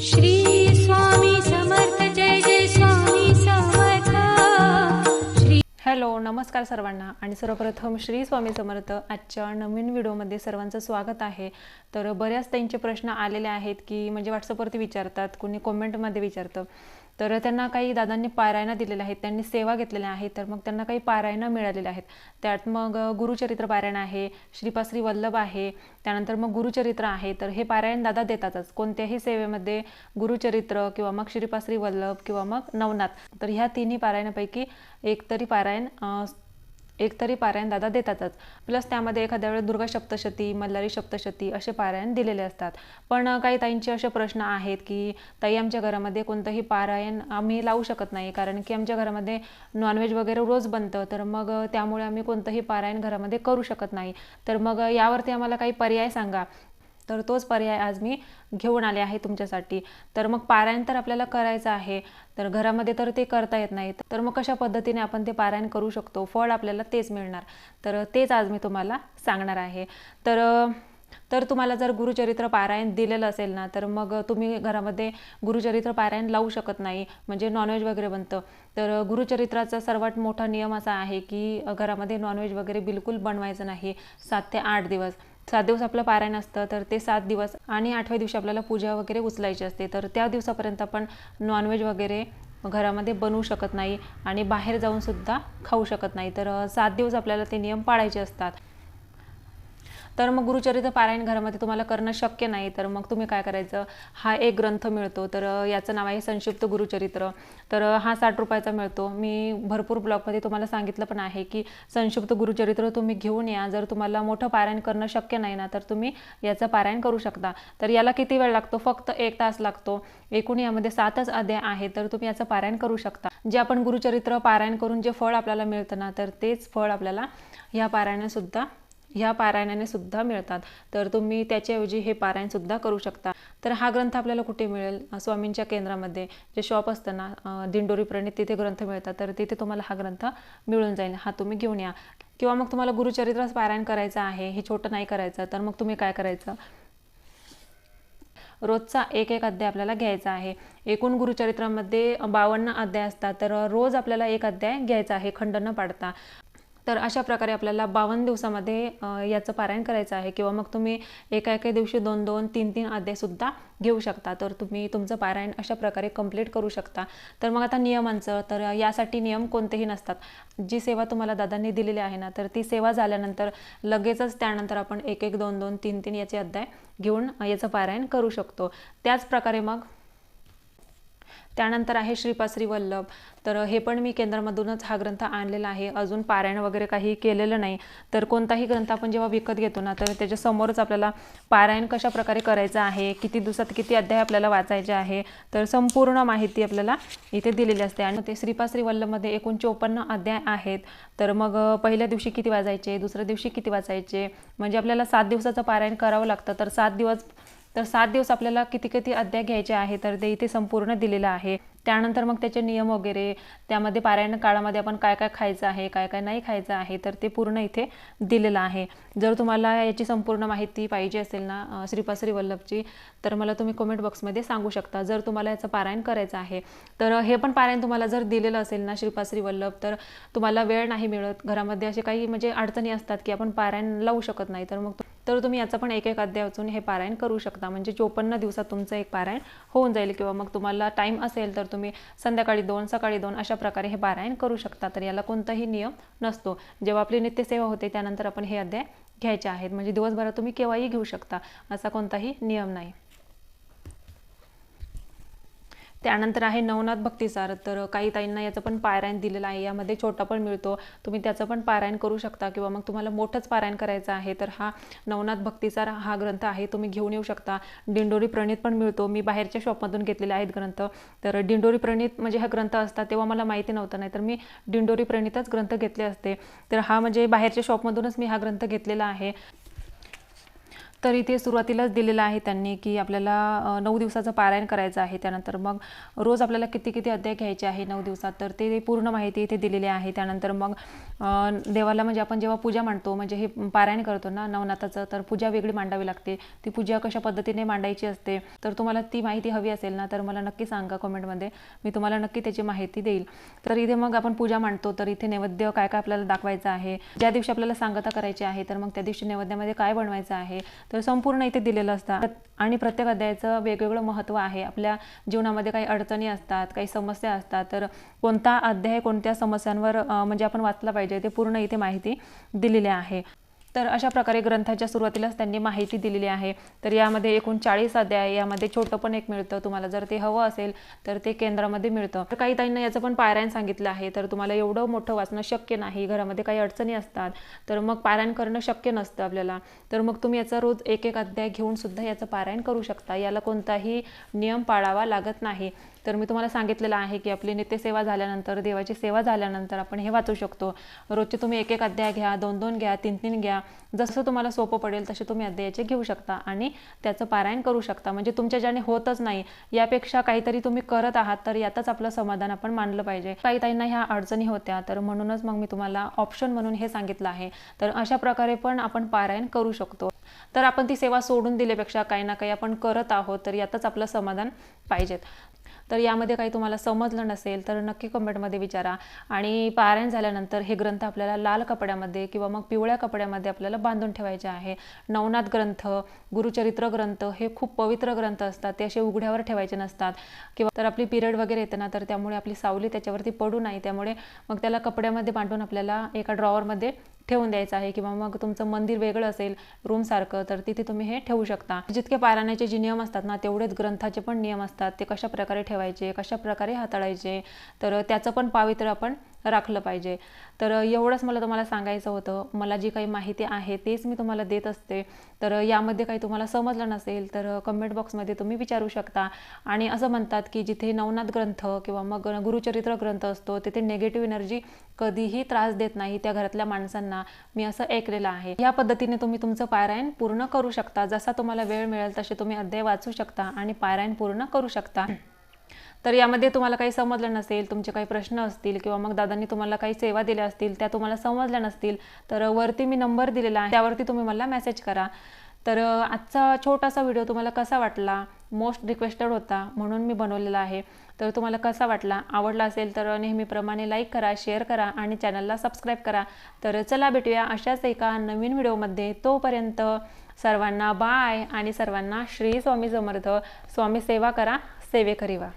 श्री स्वामी समर्थ जय जय स्वामी समर्थ. श्री हॅलो नमस्कार सर्वांना आणि सर्वप्रथम श्री स्वामी समर्थ आजच्या नवीन व्हिडिओमध्ये सर्वांचं स्वागत आहे. तर बऱ्याच त्यांचे प्रश्न आलेले आहेत की म्हणजे व्हॉट्सअपवरती विचारतात कोणी कॉमेंटमध्ये विचारतं. तर त्यांना काही दादांनी पारायणा दिलेल्या आहेत त्यांनी सेवा घेतलेल्या आहेत तर मग त्यांना काही पारायणं मिळालेल्या आहेत. त्यात मग गुरुचरित्र पारायण आहे श्रीपाश्री वल्लभ आहे त्यानंतर मग गुरुचरित्र आहे तर हे पारायण दादा देतातच. कोणत्याही सेवेमध्ये गुरुचरित्र किंवा मग श्रीपाश्री वल्लभ किंवा मग नवनाथ तर ह्या तिन्ही पारायणापैकी एक तरी पारायण एक तरी पारायण दादा देतातच. प्लस त्यामध्ये एखाद्या वेळेस दुर्गा सप्तशती मल्हारी सप्तशती असे पारायण दिलेले असतात. पण काही ताईंचे असे प्रश्न आहेत की ताई आमच्या घरामध्ये कोणतंही पारायण आम्ही लावू शकत नाही. कारण की आमच्या घरामध्ये नॉनव्हेज वगैरे रोज बनतं. तर मग त्यामुळे आम्ही कोणतंही पारायण घरामध्ये करू शकत नाही. तर मग यावरती आम्हाला काही पर्याय सांगा. तर तोच पर्याय आज मी घेऊन आले आहे तुमच्यासाठी. तर मग पारायण तर आपल्याला करायचं आहे. तर घरामध्ये तर ते करता येत नाही. तर मग कशा पद्धतीने आपण ते पारायण करू शकतो? फळ आपल्याला तेच मिळणार. तर तेच आज मी तुम्हाला सांगणार आहे. तर तर तुम्हाला जर गुरुचरित्र पारायण दिलेलं असेल ना तर मग तुम्ही घरामध्ये गुरुचरित्र पारायण लावू शकत नाही. म्हणजे नॉनव्हेज वगैरे बनतं. तर गुरुचरित्राचा सर्वात मोठा नियम असा आहे की घरामध्ये नॉनव्हेज वगैरे बिलकुल बनवायचं नाही. सात ते आठ दिवस. सात दिवस आपलं पारायण असतं तर ते सात दिवस. आणि आठव्या दिवशी आपल्याला पूजा वगैरे उचलायची असते. तर त्या दिवसापर्यंत आपण नॉनव्हेज वगैरे घरामध्ये बनवू शकत नाही आणि बाहेर जाऊनसुद्धा खाऊ शकत नाही. तर सात दिवस आपल्याला ते नियम पाळायचे असतात. तर मग गुरुचरित्र पारायण घरामध्ये तुम्हाला करणं शक्य नाही तर मग तुम्ही काय करायचं? हा एक ग्रंथ मिळतो तर याचं नाव आहे संक्षिप्त गुरुचरित्र. तर हा साठ रुपयाचा मिळतो. मी भरपूर ब्लॉगमध्ये तुम्हाला सांगितलं पण आहे की संक्षिप्त गुरुचरित्र तुम्ही घेऊन या. जर तुम्हाला मोठं पारायण करणं शक्य नाही ना तर तुम्ही याचं पारायण करू शकता. तर याला किती वेळ लागतो? फक्त एक तास लागतो. एकूण यामध्ये सातच अध्याय आहे तर तुम्ही याचं पारायण करू शकता. जे आपण गुरुचरित्र पारायण करून जे फळ आपल्याला मिळतं ना तर तेच फळ आपल्याला ह्या पारायणासुद्धा ह्या पारायणाने सुद्धा मिळतात. तर तुम्ही त्याच्याऐवजी हे पारायण सुद्धा करू शकता. तर हा ग्रंथ आपल्याला कुठे मिळेल? स्वामींच्या केंद्रामध्ये. जे शॉप असतं ना दिंडोरी प्रणित तिथे ग्रंथ मिळतात. तर तिथे तुम्हाला हा ग्रंथ मिळून जाईल. हा तुम्ही घेऊन या. किंवा मग तुम्हाला गुरुचरित्रास पारायण करायचं आहे हे छोटं नाही करायचं तर मग तुम्ही काय करायचं? रोजचा एक एक अध्याय आपल्याला घ्यायचा आहे. एकूण गुरुचरित्रामध्ये बावन्न अध्याय असतात. तर रोज आपल्याला एक अध्याय घ्यायचा आहे खंड न पाडता. तर अशा प्रकारे आपल्याला बावन्न दिवसामध्ये याचं पारायण करायचं आहे किंवा मग तुम्ही एका एका दिवशी दोन दोन तीन तीन अध्यायसुद्धा घेऊ शकता. तर तुम्ही तुमचं पारायण अशा प्रकारे कंप्लीट करू शकता. तर मग आता नियमांचं तर यासाठी नियम कोणतेही नसतात. जी सेवा तुम्हाला दादांनी दिलेली आहे ना तर ती सेवा झाल्यानंतर लगेचच त्यानंतर आपण एक एक दोन दोन तीन तीन याचे अध्याय घेऊन याचं पारायण करू शकतो. त्याचप्रकारे मग त्यानंतर आहे श्रीपाश्री वल्लभ. तर हे पण मी केंद्रामधूनच हा ग्रंथ आणलेला आहे. अजून पारायण वगैरे काही केलेलं नाही. तर कोणताही ग्रंथ आपण जेव्हा विकत घेतो ना तर त्याच्यासमोरच आपल्याला पारायण कशा प्रकारे करायचं आहे किती दिवसात किती अध्याय आपल्याला वाचायचे आहे तर संपूर्ण माहिती आपल्याला इथे दिलेली असते. आणि ते श्रीपाश्री वल्लभमध्ये एकूण चोपन्न अध्याय आहेत. तर मग पहिल्या दिवशी किती वाजायचे दुसऱ्या दिवशी किती वाचायचे म्हणजे आपल्याला सात दिवसाचं पारायण करावं लागतं. तर सात दिवस तर सात दिवस आपल्याला किती किती अध्याय घ्यायचे आहे तर ते इथे संपूर्ण दिलेलं आहे. त्यानंतर मग त्याचे नियम वगैरे त्यामध्ये पारायण काळामध्ये आपण काय काय खायचं आहे काय काय नाही खायचं आहे तर ते पूर्ण इथे दिलेलं आहे. जर तुम्हाला याची संपूर्ण माहिती पाहिजे असेल ना अं, श्रीपाश्री वल्लभची तर मला तुम्ही कमेंट बॉक्समध्ये सांगू शकता. जर तुम्हाला याचं पारायण करायचं आहे तर हे पण पारायण तुम्हाला जर दिलेलं असेल ना श्रीपाश्री वल्लभ तर तुम्हाला वेळ नाही मिळत. घरामध्ये असे काही म्हणजे अडचणी असतात की आपण पारायण लावू शकत नाही तर मग तर तुम्ही याचं पण एक एक अध्याय वाचून हे पारायण करू शकता. म्हणजे चोपन्न दिवसात तुमचं एक पारायण होऊन जाईल किंवा मग तुम्हाला टाईम असेल तर तुम्ही संध्याकाळी दोन सकाळी दोन अशा प्रकारे हे पारायण करू शकता. तर याला कोणताही नियम नसतो. जेव्हा आपली नित्यसेवा होते त्यानंतर आपण हे अध्याय घ्यायचे आहेत. म्हणजे दिवसभरात तुम्ही केव्हाही घेऊ शकता. असा कोणताही नियम नाही. त्यानंतर आहे नवनाथ भक्तिसार. तर काही ताईंना याचं पण पारायण दिलेलं आहे. यामध्ये छोटा पण मिळतो. तुम्ही त्याचं पण पारायण करू शकता किंवा मग तुम्हाला मोठंच पारायण करायचं आहे तर हा नवनाथ भक्तिसार हा ग्रंथ आहे. तुम्ही घेऊन येऊ शकता. दिंडोरी प्रणित पण मिळतो. मी बाहेरच्या शॉपमधून घेतलेले आहेत ग्रंथ. तर दिंडोरी प्रणित म्हणजे हा ग्रंथ असतात तेव्हा मला माहिती नव्हतं. नाही तर मी दिंडोरी प्रणितच ग्रंथ घेतले असते. तर हा म्हणजे बाहेरच्या शॉपमधूनच मी हा ग्रंथ घेतलेला आहे. तर इथे सुरुवातीलाच दिलेलं आहे त्यांनी की आपल्याला नऊ दिवसाचं पारायण करायचं आहे. त्यानंतर मग रोज आपल्याला किती किती अध्याय घ्यायचे आहे नऊ दिवसात तर ते पूर्ण माहिती इथे दिलेली आहे. त्यानंतर मग देवाला म्हणजे आपण जेव्हा पूजा मांडतो म्हणजे हे पारायण करतो ना नवनाथाचं तर पूजा वेगळी मांडावी लागते. ती पूजा कशा पद्धतीने मांडायची असते तर तुम्हाला ती माहिती हवी असेल ना तर मला नक्की सांगा कमेंटमध्ये. मी तुम्हाला नक्की त्याची माहिती देईल. तर इथे मग आपण पूजा मांडतो तर इथे नैवेद्य काय काय आपल्याला दाखवायचं आहे ज्या दिवशी आपल्याला सांगता करायची आहे तर मग त्या दिवशी नैवेद्यामध्ये काय बनवायचं आहे तर संपूर्ण इथे दिलेलं असतं. आणि प्रत्येक अध्यायाचं वेगवेगळं महत्त्व आहे. आपल्या जीवनामध्ये काही अडचणी असतात काही समस्या असतात. तर कोणता अध्याय कोणत्या समस्यांवर म्हणजे आपण वाचला पाहिजे ते पूर्ण इथे माहिती दिलेली आहे. तर अशा प्रकारे ग्रंथाच्या सुरुवातीलाच त्यांनी माहिती दिलेली आहे. तर यामध्ये एकूण चाळीस अध्याय यामध्ये छोटं पण एक मिळतं. तुम्हाला जर ते हवं असेल तर ते केंद्रामध्ये मिळतं. तर काही ताईंना याचं पण पारायण सांगितलं आहे. तर तुम्हाला एवढं मोठं वाचणं शक्य नाही. घरामध्ये काही अडचणी असतात तर मग पारायण करणं शक्य नसतं आपल्याला. तर मग तुम्ही याचा रोज एक एक अध्याय घेऊन सुद्धा याचं पारायण करू शकता. याला कोणताही नियम पाळावा लागत नाही. तर मी तुम्हाला सांगितलेलं आहे की आपली नित्यसेवा झाल्यानंतर देवाची सेवा झाल्यानंतर आपण हे वाचू शकतो. रोजचे तुम्ही एक एक अध्याय घ्या दोन दोन घ्या तीन तीन घ्या. जसं तुम्हाला सोपं पडेल तसे तुम्ही अध्यायाचे घेऊ शकता आणि त्याचं पारायण करू शकता. म्हणजे तुमच्या ज्याने होतच नाही यापेक्षा काहीतरी तुम्ही करत आहात तर यातच आपलं समाधान आपण मानलं पाहिजे. काही ताईंना ह्या अडचणी होत्या तर म्हणूनच मग मी तुम्हाला ऑप्शन म्हणून हे सांगितलं आहे. तर अशा प्रकारे पण आपण पारायण करू शकतो. तर आपण ती सेवा सोडून दिल्यापेक्षा काही ना काही आपण करत आहोत तर यातच आपलं समाधान पाहिजेत. तर यामध्ये काही तुम्हाला समजलं नसेल तर नक्की कमेंटमध्ये विचारा. आणि पारायण झाल्यानंतर हे ग्रंथ आपल्याला लाल कपड्यामध्ये किंवा मग पिवळ्या कपड्यामध्ये आपल्याला बांधून ठेवायचे आहे. नवनाथ ग्रंथ गुरुचरित्र ग्रंथ हे खूप पवित्र ग्रंथ असतात. ते असे उघड्यावर ठेवायचे नसतात. किंवा तर आपली पिरियड वगैरे येते ना तर त्यामुळे आपली सावली त्याच्यावरती पडू नाही. त्यामुळे मग त्याला कपड्यामध्ये बांधून आपल्याला एका ड्रॉवरमध्ये ठेवून द्यायचं आहे किंवा मग तुमचं मंदिर वेगळं असेल रूमसारखं तर तिथे तुम्ही हे ठेवू शकता. जितके पारायणाचे जे नियम असतात ना तेवढेच ग्रंथाचे पण नियम असतात. ते कशा प्रकारे ठेवायचे कशा प्रकारे हाताळायचे तर त्याचं पण पावित्र्य आपण राखलं पाहिजे. तर एवढंच मला तुम्हाला सांगायचं होतं. मला जी काही माहिती आहे तेच मी तुम्हाला देत असते. तर यामध्ये काही तुम्हाला समजलं नसेल तर कमेंट बॉक्समध्ये तुम्ही विचारू शकता. आणि असं म्हणतात की जिथे नवनाथ ग्रंथ किंवा मग गुरुचरित्र ग्रंथ असतो तिथे नेगेटिव्ह एनर्जी कधीही त्रास देत नाही त्या घरातल्या माणसांना. मी असं ऐकलेलं आहे. या पद्धतीने तुम्ही तुमचं पारायण पूर्ण करू शकता. जसा तुम्हाला वेळ मिळेल तसे तुम्ही अध्याय वाचू शकता आणि पारायण पूर्ण करू शकता. तर यामध्ये तुम्हाला काही समजलं नसेल तुमचे काही प्रश्न असतील किंवा मग दादांनी तुम्हाला काही सेवा दिल्या असतील त्या तुम्हाला समजल्या नसतील तर वरती मी नंबर दिलेला आहे. त्यावरती तुम्ही मला मेसेज करा. तर आजचा छोटासा व्हिडिओ तुम्हाला कसा वाटला? मोस्ट रिक्वेस्टेड होता म्हणून मी बनवलेला आहे. तर तुम्हाला कसा वाटला? आवडला असेल तर नेहमीप्रमाणे लाईक करा शेअर करा आणि चॅनलला सबस्क्राईब करा. तर चला भेटूया अशाच एका नवीन व्हिडिओमध्ये तोपर्यंत सर्वांना बाय आणि सर्वांना श्री स्वामी समर्थ. स्वामी सेवा करा सेवेकरी वा